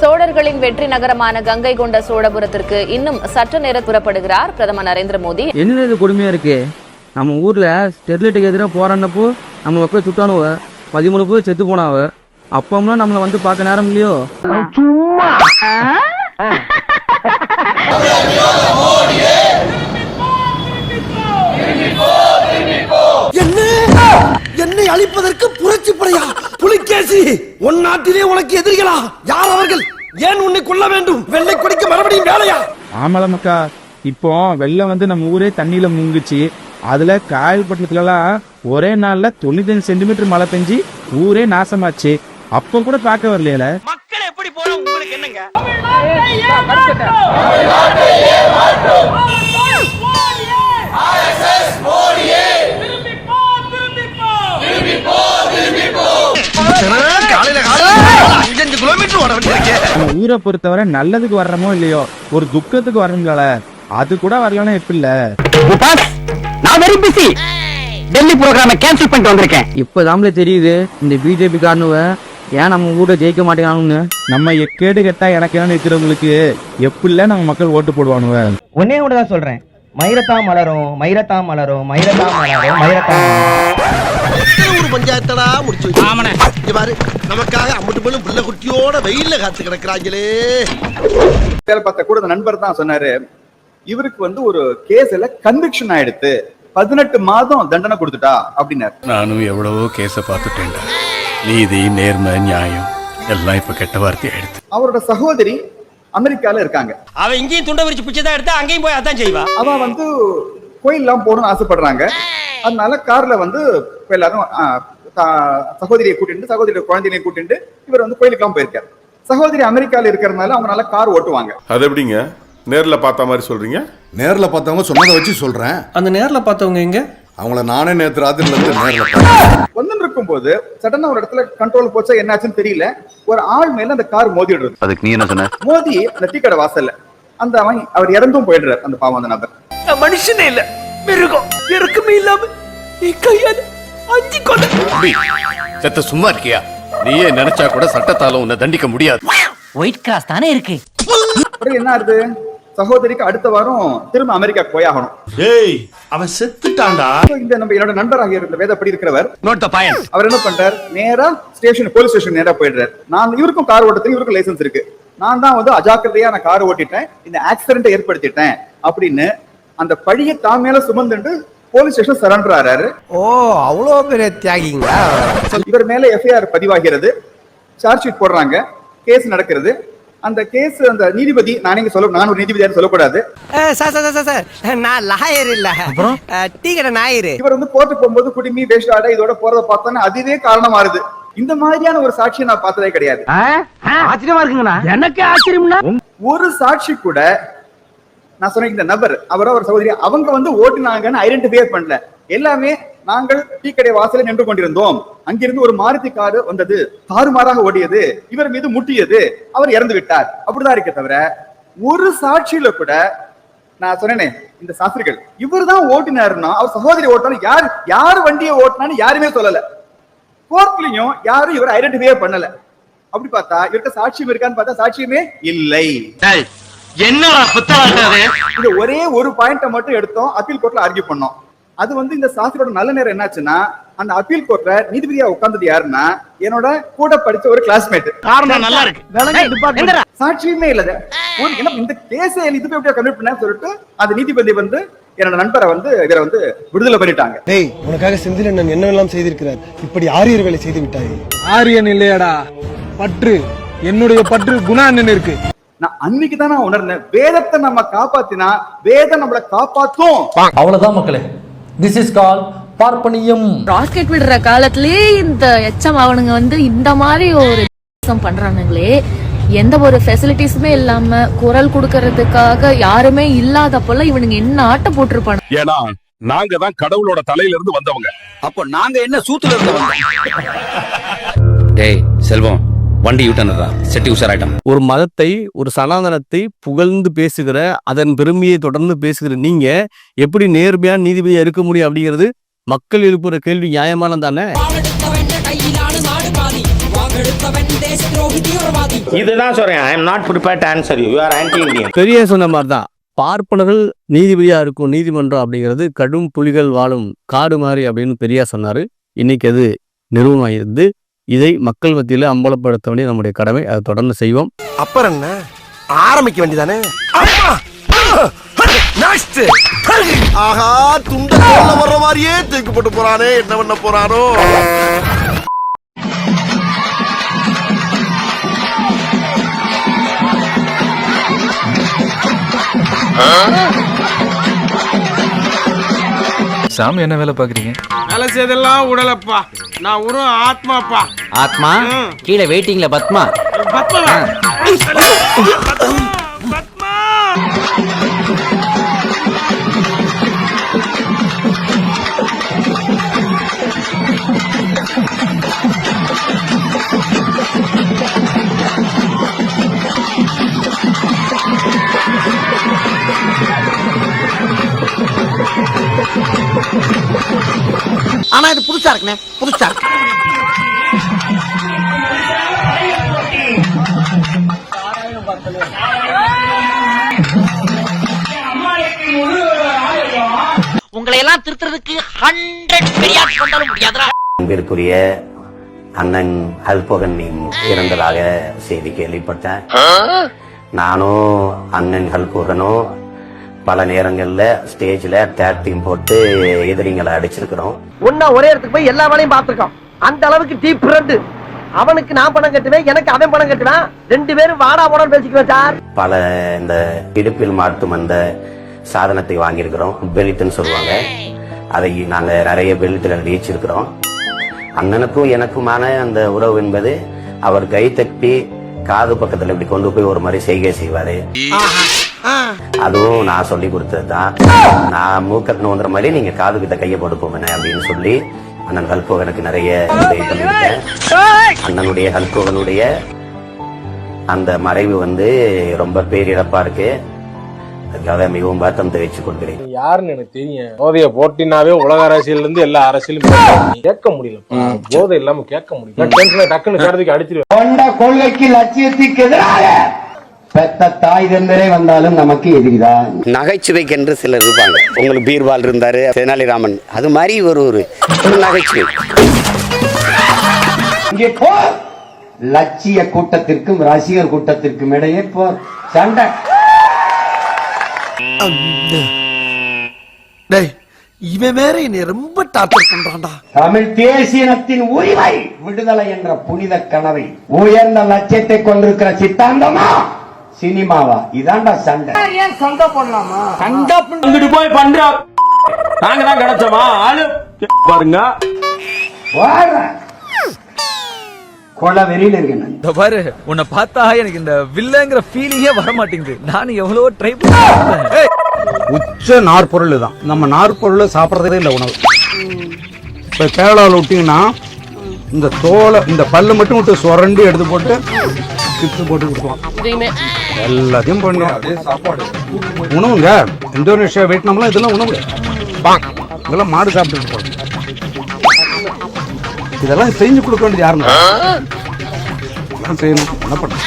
சோழர்களின் வெற்றி நகரமான கங்கை கொண்ட சோழபுரத்திற்கு இன்னும் சற்று நேரம் புறப்படுகிறார் பிரதமர் நரேந்திர மோடி. என்ன இது கொடுமையா இருக்கு? நம்ம ஊர்ல ஸ்டெர்லைட்டுக்கு எதிராக போராடினப்போ நம்ம மக்கள் சுட்டானுவ. பதிமூணு பேர் செத்து போனாவ. அப்பம்லாம் நம்மளை வந்து பார்க்க நேரம் இல்லையோ? என்ன என்னை அழிப்பதற்கு புரட்சி படையா புலிகேசி உன் நாட்டிலே உனக்கு எதிரிகளா? யார் அவர்கள்? ஏன் உன்னை கொல்ல வேண்டும்? வெள்ளை கொடிக்கு மறுபடியும் வேலையா? ஆமால மக்கா இப்போ வெள்ளம் வந்து நம்ம ஊரே தண்ணியில முங்குச்சு. அதுல காயல்பட்டினத்துலலாம் ஒரே நாள்ல தொண்ணூத்தஞ்சு சென்டிமீட்டர் மழை பெஞ்சு ஊரே நாசமாச்சு. அப்ப கூட பார்க்க வரலையில? மக்கள் எப்படி போற உங்களுக்கு என்னங்க? அஞ்சஞ்சு கிலோமீட்டர் ஓட வேண்டியிருக்கேன் நம்ம ஊரை பொறுத்தவரை நல்லதுக்கு வர்றமோ இல்லையோ ஒரு துக்கத்துக்கு வர்றோம்ல. அது கூட வரலன்னா எப்படி இல்ல? நான் வெரி பிஸி டெல்லி ப்ரோக்ராம கேன்சல் பண்ணிட்டு வந்திருக்கேன். இப்போதாம்ல தெரியுது இந்த பிஜேபி காரனுவ ஏன் நம்ம ஊரை ஜெயிக்க மாட்டேங்கானுன்னு நம்ம எக்கேடு கெட்டா எனக்கு என்ன இருக்கிறவங்களுக்கு எப்படில நம்ம மக்கள் ஓட்டு போடுவானுவ? ஒன்னே ஒன்று தான் சொல்றேன். மயிரத்தா மலரும் மயிரத்தா மலரும் மயிரத்தா மலரும் மயிரத்தா பாரு. நமக்காக அம்பட்டு போலும் புள்ள குட்டியோட வெயில்ல காத்து கிடக்குறாங்களே. வேலை பார்த்த கூட அந்த நண்பர் தான் சொன்னாரு இவருக்கு வந்து ஒரு கேஸ்ல கன்விக்ஷன் ஆயிடுத்து. பதினெட்டு மாதம் தண்டனை கொடுத்துட்டா அப்படின்னாரு. நானும் எவ்வளவோ கேஸ பார்த்துட்டேன்டா. நீதி நேர்மை நியாயம் எல்லாம் இப்ப கெட்ட வார்த்தை ஆயிடுது அவரோட சகோதரி அமெரிக்கால இருக்காங்க. அவன் இங்கேயும் துண்டை விரிச்சு பிச்சை தான் எடுத்தா அங்கேயும் போய் அதான் செய்வா. அவ வந்து கோயில்லாம் போகணும்னு ஆசைப்படுறாங்க. அதனால கார்ல வந்து எல்லாரும் சகோதரியை கூட்டிட்டு சகோதரி குழந்தையை கூட்டிட்டு இவர் வந்து கோயிலுக்கெல்லாம் போயிருக்காரு. சகோதரி அமெரிக்கால இருக்கிறதுனால அவங்களால கார் ஓட்டுவாங்க. அது எப்படிங்க? நேர்ல பார்த்த மாதிரி சொல்றீங்க? நேர்ல பார்த்தவங்க சொன்னதை வச்சு சொல்றேன். அந்த நேர்ல பார்த்தவங்க எங்க? அவங்கள நானே நேத்து ராத்திரில இருந்து நேர்ல பார்த்தேன். வந்து இருக்கும்போது சடனா ஒரு இடத்துல கண்ட்ரோல் போச்சா என்னாச்சுன்னு தெரியல. ஒரு ஆள் மேல அந்த கார் மோதிடுறது அதுக்கு நீ என்ன சொன்ன? மோதி அந்த டீ கடை வாசல்ல. அந்த அவன் அவர் இறந்தும் போயிடுறாரு அந்த பாவம் அந்த நபர். மனுஷனே இல்ல மிருகம். இறக்கமே இல்லாம நீ கையால அஞ்சு கொண்டு தம்பி செத்த சும்மா இருக்கியா? நீயே நினைச்சா கூட சட்டத்தால உன்னை தண்டிக்க முடியாது. ஒயிட் கிராஸ் தானே இருக்கு. என்ன ஆகுது? சகோதரிக்கு அடுத்த வாரம் திரும்ப அமெரிக்கா போயாகணும் டேய் அவன் செத்துட்டான்டா. இந்த நம்ம என்னோட நண்பராக இருந்த வேதப்படி இருக்கிறவர் நோட் த பாயிண்ட் அவர் என்ன பண்றார்? நேரா ஸ்டேஷன் போலீஸ் ஸ்டேஷன் நேரா போயிடுறாரு. நான் இவருக்கும் கார் ஓட்டுறதுக்கு இவருக்கும் லைசன்ஸ் இருக்கு. நான் தான் வந்து அஜாக்கிரதையா நான் கார் ஓட்டிட்டேன். இந்த ஆக்சிடென்ட்டை ஏற்படுத்திட்டேன் அப்படின்னு அந்த பழியை தான் மேல சுமந்துட்டு போலீஸ் ஸ்டேஷன் சரண்டர் ஆறாரு. ஓ அவ்வளோ பெரிய தியாகிங்களா இவர் மேல எஃப்ஐஆர் பதிவாகிறது. சார்ஜ் ஷீட் போடுறாங்க. கேஸ் நடக்கிறது. அந்த கேஸ் அந்த நீதிபதி நான் இங்க சொல்ல நான் ஒரு நீதிபதியாரு சொல்லக்கூடாது. சார் சார் சார் சார் நான் லாயர் இல்ல. டீ கடை ஞாயிறு இவர் வந்து கோர்ட்டு போகும்போது குடிமி வேஷ்டாட இதோட போறத பார்த்தோன்னா அதுவே காரணமா இருது இந்த மாதிரியான ஒரு சாட்சியை நான் பார்த்ததே கிடையாது. ஆச்சரியமா இருக்குங்கண்ணா. எனக்கு ஆச்சரியம்னா ஒரு சாட்சி கூட நான் சொன்ன இந்த நபர் அவரோ அவர் சகோதரி அவங்க வந்து ஓட்டுனாங்கன்னு ஐடென்டிஃபை பண்ணல. எல்லாமே நாங்கள் டீ கடை வாசலில் நின்று கொண்டிருந்தோம். அங்கிருந்து ஒரு மாருதி காரு வந்தது. தாறுமாறாக ஓடியது. இவர் மீது முட்டியது. அவர் இறந்து விட்டார். அப்படிதான் இருக்கே தவிர ஒரு சாட்சியில கூட நான் சொன்னேனே இந்த சாஸ்திரிகள் இவர் தான் ஓட்டினாருன்னா அவர் சகோதரி ஓட்டினாலும் யார் யார் வண்டியை ஓட்டினான்னு யாருமே சொல்லல. கோர்ட்லயும் யாரும் இவர் ஐடென்டிஃபையே பண்ணல. அப்படி பார்த்தா இவருக்கு சாட்சியம் இருக்கான்னு பார்த்தா சாட்சியமே இல்லை. என்னடா புத்தகம் இந்த ஒரே ஒரு பாயிண்ட மட்டும் எடுத்தோம் அப்பீல் கோர்ட்ல ஆர்கியூ பண்ணோம். அது வந்து இந்த சாஸ்திரோட நல்ல நேரம் என்னாச்சுன்னா அந்த அப்பீல் கோர்ட்ல நீதிபதியா உட்கார்ந்தது யாருன்னா என்னோட கூட படிச்ச ஒரு கிளாஸ்மேட் காரணம் நல்லா இருக்கு. சாட்சியுமே இல்ல இந்த கேஸை இது போய் எப்படியா கன்வெர்ட் பண்ண சொல்லிட்டு அந்த நீதிபதி வந்து என்னோட நண்பரை வந்து இவரை வந்து விடுதலை பண்ணிட்டாங்க. டேய் உனக்காக செந்தில் அண்ணன் என்னவெல்லாம் செய்திருக்கிறார்? இப்படி ஆரியர் வேலை செய்து விட்டாய் ஆரியன் இல்லையாடா. பற்று. என்னுடைய பற்று குணா இருக்கு நான் அன்னைக்கு தான் நான் உணர்ந்தேன். வேதத்தை நம்ம காப்பாத்தினா வேதம் நம்மளை காப்பாத்தும். அவ்வளவுதான் மக்களே. திஸ் இஸ் கால் பார்ப்பனியம். ராக்கெட் விடுற காலத்திலேயே இந்த எச்சம் அவனுங்க வந்து இந்த மாதிரி ஒரு பண்றானுங்களே. எந்த ஒரு ஃபெசிலிட்டிஸுமே இல்லாம குரல் கொடுக்கறதுக்காக யாருமே இல்லாதப்பெல்லாம் இவனுங்க என்ன ஆட்டம் போட்டிருப்பானு. ஏன்னா நாங்க தான் கடவுளோட தலையில இருந்து வந்தவங்க. அப்போ நாங்க என்ன சூத்துல இருந்தவங்க டேய் செல்வம். வண்டி யூட்டனரா செட்டி உஷாராயிட்டம் ஒரு மதத்தை ஒரு சனாதனத்தை புகழ்ந்து பேசுகிற அதன் பெருமையை தொடர்ந்து பேசுகிற நீங்க எப்படி நேர்மையா நீதிபதியா இருக்க முடியும் அப்படிங்கிறது மக்கள் எழுப்புற கேள்வி நியாயமானது தானே? இதுதான் சொல்றேன். I am not prepared to answer you you are anti Indian பெரிய சொன்ன மாதிரி தான் பார்ப்பனர்கள் நீதிபதியா இருக்கும் நீதிமன்றம் அப்படிங்கிறது கடும் புலிகள் வாழும் காடு மாதிரி அப்படின்னு பெரியார் சொன்னாரு. இன்னைக்கு அது நிறுவனமாயிருந்து இதை மக்கள் மத்தியில் அம்பலப்படுத்த வேண்டிய நம்முடைய கடமை. அதை தொடர்ந்து செய்வோம். அப்புறம் என்ன? ஆரம்பிக்க வேண்டியதானே? ஆஹா துண்ட வர்ற மாதிரியே தூக்கி போட்டு போறானே. என்ன பண்ண போறானோ? சாமி என்ன வேலை பாக்குறீங்க வேலை செய்தெல்லாம் உடலப்பா. நான் ஒரு ஆத்மாப்பா. ஆத்மா? கீழே வெயிட்டிங்ல பத்மா. பத்மா புதுசா இருக்குண்ணே புதுசா இருக்கு. உங்களை எல்லாம் திருத்துறதுக்கு ஹண்ட்ரட் பெரியார் கொண்டாலும் முடியாதுடா. அன்பிற்குரிய அண்ணன் ஹல்போகன் இறந்ததாக செய்தி கேள்விப்பட்டேன். நானும் அண்ணன் ஹல்போகனும் பல நேரங்கள்ல ஸ்டேஜ்ல தேர்ட் டீம் போட்டு எதிரிங்களை அடிச்சிருக்கிறோம். ஒன்னா ஒரே இடத்துக்கு போய் எல்லா வேலையும் பார்த்திருக்கோம். அந்த அளவுக்கு டீப் ஃப்ரெண்டு அவனுக்கு நான் பணம் கட்டுவேன் எனக்கு அவன் பணம் கட்டுவேன். ரெண்டு பேரும் வாடா போடான்னு பேசிக்குவேன் சார். பல இந்த இடுப்பில் மாட்டும் அந்த சாதனத்தை வாங்கியிருக்கிறோம் பெல்ட்னு சொல்லுவாங்க. அதை நாங்க நிறைய பெல்ட்ல ரீச்சிருக்கிறோம் அண்ணனுக்கும் எனக்குமான அந்த உறவு என்பது அவர் கை தட்டி காது பக்கத்துல இப்படி கொண்டு போய் ஒரு மாதிரி செய்கை செய்வாரு. அதுவும் நான் சொல்லி கொடுத்தது தான் நான் மூக்கத்து நோந்துற மாதிரி நீங்க காது கிட்ட கையை போட்டு போங்க அப்படின்னு சொல்லி அண்ணன் ஹல்கோகனுக்கு நிறைய உதவி பண்ணியிருக்கேன் அண்ணனுடைய ஹல்கோகனுடைய அந்த மறைவு வந்து ரொம்ப பேரிழப்பா இருக்கு. அதுக்காக மிகவும் வருத்தம் தெரிவித்துக் கொள்கிறேன். யாருன்னு எனக்கு தெரியும். போதைய போட்டினாவே உலக அரசியல்ல இருந்து எல்லா அரசியலும். கேட்க முடியல போதை இல்லாம கேட்க முடியல. டக்குன்னு கடத்துக்கு அடிச்சிருவேன். கொண்ட கொள்கைக்கு லட்சியத்துக்கு எதிராக பெத்த தாய் தந்தரே வந்தாலும் நமக்கு எதிரிதான் நகைச்சுவைக்கென்று சிலர் இருப்பாங்க. உங்களுக்கு பீர்பால் இருந்தாரு தெனாலிராமன். அது மாதிரி ஒரு ஒரு ஒரு நகைச்சுவை. இங்கே போர் லட்சிய கூட்டத்திற்கும் ரசிகர் கூட்டத்திற்கும் இடையே போர் சண்டை. டேய் இவன் வேற என்னை ரொம்ப டார்ச்சர் பண்றான்டா. தமிழ் தேசியனத்தின் உரிமை விடுதலை என்ற புனித கனவை உயர்ந்த லட்சியத்தை கொண்டிருக்கிற சித்தாந்தமா? சினிமாவா? இதான்டா சண்டை. அங்கிட்டு போய் பண்றா. நாங்க தான் கிடைச்சோமா? ஆளு. பாருங்க. வாழ கொலை வெறியில இருக்கேன் பாரு உன்னை பார்த்தா எனக்கு இந்த வில்லங்கிற ஃபீலிங்கே வர மாட்டேங்குது. நானும் எவ்வளவோ ட்ரை பண்ணேன் உச்ச நார்பொருள் தான். நம்ம நார்பொருளை சாப்பிட்றதே இல்லை உணவு. இப்போ கேரளாவில் விட்டீங்கன்னா இந்த தோலை இந்த பல்லு மட்டும் விட்டு சுரண்டி எடுத்து போட்டு சிப்ஸ் போட்டு கொடுத்துருவான். எல்லாத்தையும் பண்ணுவோம் அப்படியே சாப்பாடு உணவுங்க. இந்தோனேஷியா வியட்நாம்லாம் இதெல்லாம் உணவு. இதெல்லாம் மாடு சாப்பிட்டு போகும் இதெல்லாம் செஞ்சு கொடுக்க வேண்டியது யாருங்க? செய்யணும். என்ன பண்ணுறோம்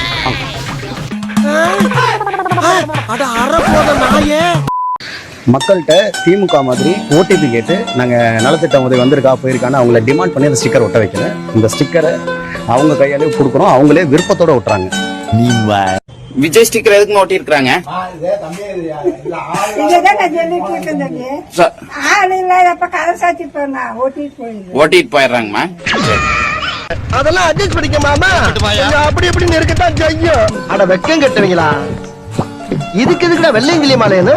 அட அற போத நாயே. மக்கள்கிட்ட திமுக மாதிரி ஓடிபி கேட்டு நாங்க நலத்திட்ட உதவி வந்திருக்கா போயிருக்கான்னு அவங்கள டிமாண்ட் பண்ணி அந்த ஸ்டிக்கர் ஒட்ட வைக்கல. இந்த ஸ்டிக்கரை அவங்க கையாலே கொடுக்குறோம் அவங்களே விருப்பத்தோட ஒட்டுறாங்க. விஜய் ஸ்டிக்கர் எதுக்கு ஒட்டி இருக்கிறாங்க ஓட்டிட்டு போயிடுறாங்கம்மா. அதெல்லாம் அட்ஜஸ்ட் பண்ணிக்க மாமா. அப்படி இப்படி இருக்கத்தான் செய்யும். அட வெக்கம் கட்டுவீங்களா? இதுக்கு எதுக்குடா வெள்ளையங்கிலி மாலையன்னு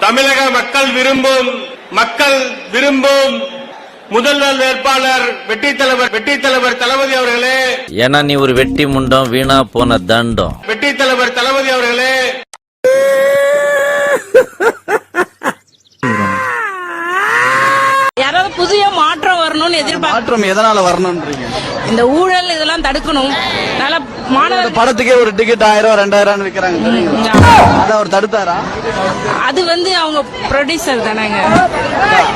தமிழக மக்கள் விரும்பும் மக்கள் விரும்பும் முதல்வர் வேட்பாளர் வெற்றி தலைவர் வெற்றி தலைவர் தளபதி அவர்களே. ஏன்னா நீ ஒரு வெட்டி முண்டம் வீணா போன தண்டம். வெற்றி தலைவர் தளபதி அவர்களே யாராவது புதிய மாற்றம் வரணும்னு எதிர்பார்க்க மாற்றம் எதனால வரணும்ன்றீங்க? இந்த ஊழல் இதெல்லாம் தடுக்கணும். நல்ல மாணவர் படத்துக்கே ஒரு டிக்கெட் ஆயிரம் ரெண்டாயிரம் விற்கிறாங்க அதை அவர் தடுத்தாரா? அது வந்து அவங்க ப்ரொடியூசர் தானேங்க.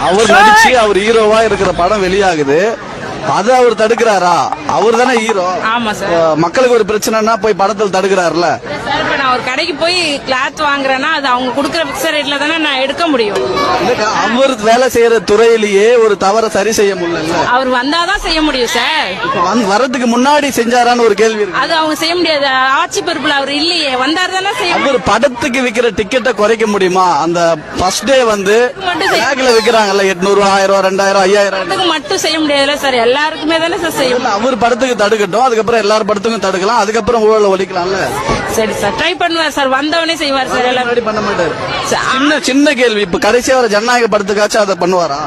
அவர் நடிச்சு அவர் ஹீரோவா இருக்கிற படம் வெளியாகுது. அது அவர் தடுக்கிறாரா? அவர் தானே ஹீரோ ஆமா சார் மக்களுக்கு ஒரு பிரச்சனைனா போய் படத்தில் தடுக்கிறாருல சார் இப்ப நான் ஒரு கடைக்கு போய் கிளாத் வாங்குறேன்னா அது அவங்க கொடுக்குற பிக்சர் ரேட்ல தானே நான் எடுக்க முடியும். அவர் வேலை செய்யற துறையிலேயே ஒரு தவறை சரி செய்ய முடியல அவர் வந்தாதான் செய்ய முடியும் சார் வரதுக்கு முன்னாடி செஞ்சாரான்னு ஒரு கேள்வி இருக்கு. அது அவங்க செய்ய முடியாது. ஆட்சி பொறுப்புல அவர் இல்லையே. வந்தார் தானே செய்ய அவர் படத்துக்கு விக்கிற டிக்கெட்டை குறைக்க முடியுமா? அந்த ஃபர்ஸ்ட் டே வந்து மட்டும் செய்ய- பேக்ல விக்கிறாங்கல்ல எட்நூறு ஆயிரம் ரூபாய் ரெண்டாயிரம் ஐயாயிரம் அதுக்கு மட்டும் செய்ய முடியாதுல்ல சார் எல்லாருக்குமே தானே சார் செய்ய முடியும் அவர் படத்துக்கு தடுக்கட்டும் அதுக்கப்புறம் எல்லார் படத்துக்கும் தடுக்கலாம் அதுக்கப்புறம் ஊழல ஒழிக்கலாம்ல? சரி சார் ட்ரை பண்ணுவார் சார் வந்தவனே செய்வார் சார் எல்லாரும் முன்னாடி பண்ண மாட்டாரு. சின்ன சின்ன கேள்வி இப்ப கடைசியா வர ஜனநாயக படத்துக்காச்சும் அதை பண்ணுவாரா?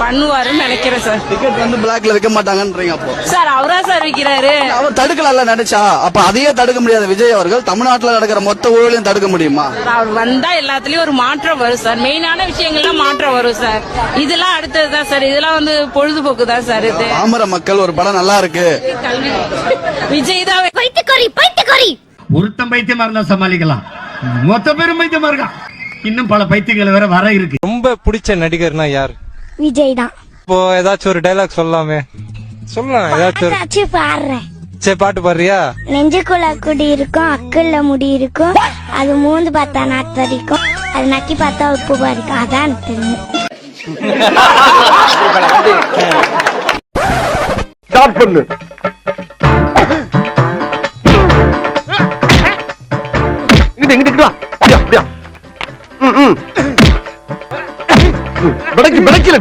பண்ணுவாருன்னு நினைக்கிறேன் சார். டிக்கெட் வந்து பிளாக்ல விற்க மாட்டாங்கன்றீங்க அப்போ. சார் அவரா சார் விக்கிறாரு? அவர் தடுக்கலாம்ல நினைச்சா. அப்ப அதையே தடுக்க முடியாத விஜய் அவர்கள். தமிழ்நாட்டுல நடக்கிற மொத்த ஊழலையும் தடுக்க முடியுமா? அவர் வந்தா எல்லாத்துலயும் ஒரு மாற்றம் வரும் சார். மெயினான விஷயங்கள்லாம் மாற்றம் வரும் சார். இதெல்லாம் அடுத்ததுதான் சார். இதெல்லாம் வந்து பொழுதுபோக்கு தான் சார் இது. பாமர மக்கள் ஒரு படம் நல்லா இருக்கு. விஜய் தான் பைத்தியக்காரி பைத்தியக்காரி. ஒருத்தன் பைத்தியமா இருந்தா சமாளிக்கலாம். மொத்த பேரும் பைத்தியமா இருக்கான் இன்னும் பல பைத்தியங்கள் வேற வர இருக்கு. ரொம்ப பிடிச்ச நடிகர்னா யார்? விஜய் தான். இப்போ ஏதாச்சும் ஒரு டைலாக் சொல்லலாமே. சொல்லலாம் ஏதாச்சும் ஒரு பாடுறேன். சரி பாட்டு பாடுறியா? நெஞ்சுக்குள்ள குடி இருக்கும் அக்குள்ள முடி இருக்கும். அது மூந்து பார்த்தா நாத்து வரைக்கும் அது நக்கி பார்த்தா உப்பு பாரிக்கும் அதான் எனக்கு தெரியும். ஸ்டார்ட் பண்ணு.